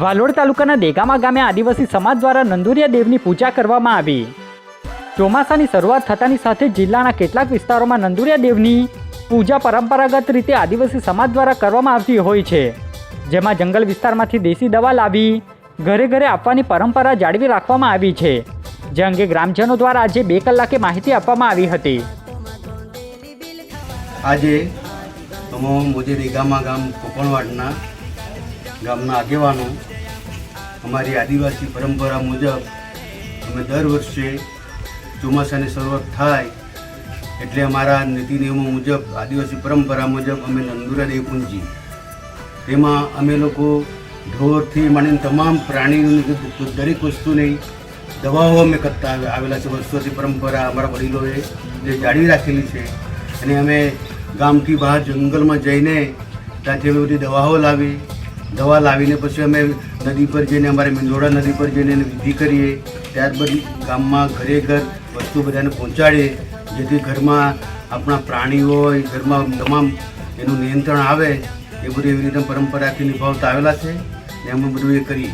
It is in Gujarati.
વાલોડ તાલુકાના દેગામા ગામે આદિવાસી સમાજ દ્વારા નંદુરિયા દેવની પૂજા કરવામાં આવી. ચોમાસાની શરૂઆત થતાની સાથે જિલ્લાના કેટલાક વિસ્તારોમાં નંદુરિયા દેવની પૂજા પરંપરાગત રીતે આદિવાસી સમાજ દ્વારા કરવામાં આવતી હોય છે. જેમાં જંગલ વિસ્તારમાંથી દેશી દવા લાવી, ઘરે ઘરે આપવાની પરંપરા જાળવી રાખવામાં આવી છે. જે અંગે ગ્રામજનો દ્વારા આજે બે કલાકે માહિતી આપવામાં આવી હતી. આજે મોજે દેગામા ગામ કોપણવાડના ગામના આગેવાનો, અમારી આદિવાસી પરંપરા મુજબ અમે દર વર્ષે ચોમાસાની શરૂઆત થાય એટલે અમારા નીતિ નિયમો મુજબ, આદિવાસી પરંપરા મુજબ અમે નંદુરા દેવપુંજી તેમાં અમે લોકો ઢોરથી માંડીને તમામ પ્રાણીઓની દરેક વસ્તુની દવાઓ અમે કરતા આવેલા છે. વર્ષોથી પરંપરા અમારા વડીલોએ જે જાળવી રાખેલી છે. અને અમે ગામથી બહાર જંગલમાં જઈને ત્યાંથી અમે બધી દવાઓ લાવી દવા લાવીને પછી અમે નદી પર જઈને, અમારે મિંદોડા નદી પર જઈને એને વિધિ કરીએ. ત્યારબાદ ગામમાં ઘરે ઘર વસ્તુ બધાને પહોંચાડીએ. જેથી ઘરમાં આપણા પ્રાણીઓ ઘરમાં તમામ એનું નિયંત્રણ આવે. એ બધું એવી રીતે પરંપરાથી નિભાવતા આવેલા છે. ને અમે બધું એ કરીએ.